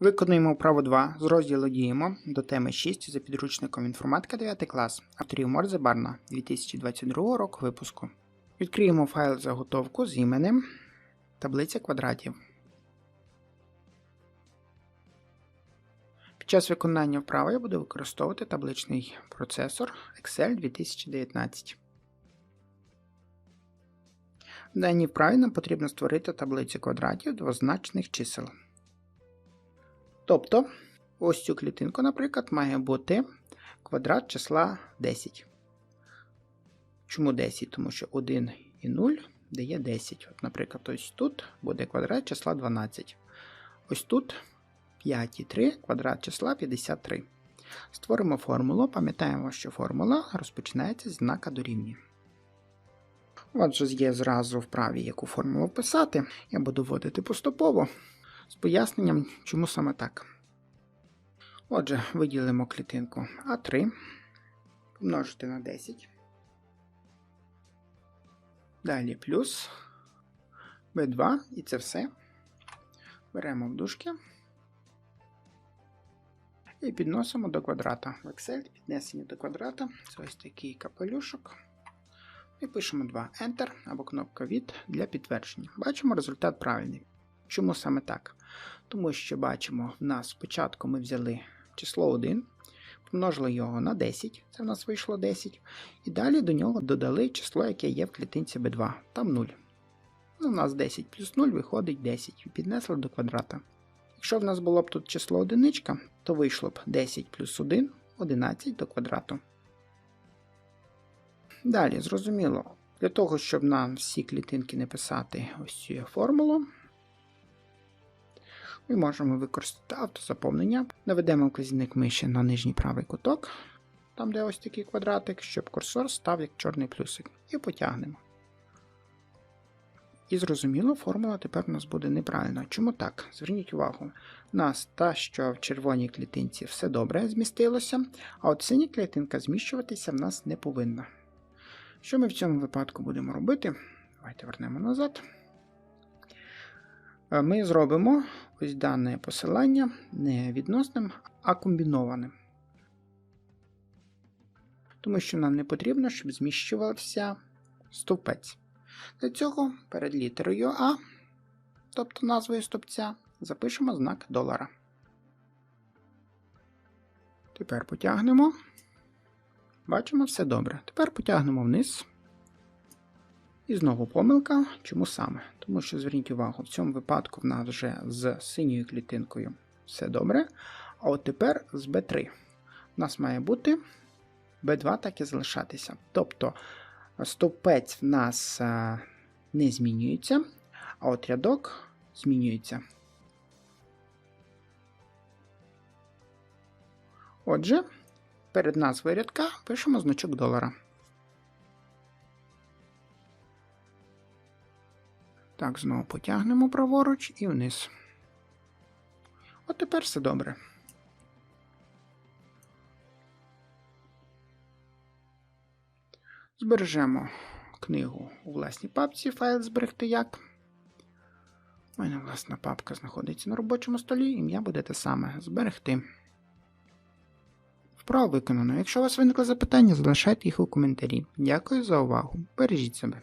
Виконуємо вправу 2 з розділу Діємо до теми 6 за підручником інформатика 9 клас авторів Морзе Барна 2022 року випуску. Відкриємо файл заготовку з іменем таблиця квадратів. Під час виконання вправи я буду використовувати табличний процесор Excel 2019. В даній вправі нам потрібно створити таблицю квадратів двозначних чисел. Тобто, ось цю клітинку, наприклад, має бути квадрат числа 10. Чому 10? Тому що 1 і 0 дає 10. От, Наприклад, ось тут буде квадрат числа 12. Ось тут 5 і 3 квадрат числа 53. Створимо формулу. Пам'ятаємо, що формула розпочинається з знака дорівнює. Отже, є зразу вправі, яку формулу вписати. Я буду вводити поступово з поясненням, чому саме так. Отже, виділимо клітинку А3, помножити на 10. Далі плюс B2, і це все. Беремо в дужки і підносимо до квадрата. В Excel піднесення до квадрата. Це ось такий капелюшок. І пишемо 2 Enter або кнопка від для підтвердження. Бачимо, результат правильний. Чому саме так? Тому що бачимо, в нас спочатку ми взяли число 1, помножили його на 10, це в нас вийшло 10, і далі до нього додали число, яке є в клітинці B2, там 0. Ну, У нас 10 плюс 0 виходить 10, і піднесли до квадрата. Якщо в нас було б тут число 1, то вийшло б 10 плюс 1 11 до квадрату. Далі, зрозуміло, для того, щоб нам всі клітинки не писати ось цю формулу, ми можемо використати автозаповнення. Наведемо вказівник миші на нижній правий куток, там де ось такий квадратик, щоб курсор став як чорний плюсик. І потягнемо. І зрозуміло, формула тепер у нас буде неправильна. Чому так? Зверніть увагу, у нас та, що в червоній клітинці все добре змістилося, а от синя клітинка зміщуватися в нас не повинна. Що ми в цьому випадку будемо робити? Давайте вернемо назад. Ми зробимо ось дане посилання не відносним, а комбінованим. Тому що нам не потрібно, щоб зміщувався стовпець. Для цього перед літерою А, тобто назвою стовпця, запишемо знак долара. Тепер потягнемо. Бачимо все добре. Тепер потягнемо вниз. І знову помилка. Чому саме? Тому що, зверніть увагу, в цьому випадку в нас вже з синьою клітинкою все добре. А от тепер з B3. У нас має бути B2 так і залишатися. Тобто стовпець в нас не змінюється, а от рядок змінюється. Отже, перед назвою рядка пишемо значок долара. Так, знову потягнемо праворуч і вниз. От тепер все добре. Збережемо книгу у власній папці, файл зберегти як. У мене власна папка знаходиться на робочому столі, ім'я буде те саме зберегти. Вправо виконано. Якщо у вас виникли запитання, залишайте їх у коментарі. Дякую за увагу. Бережіть себе.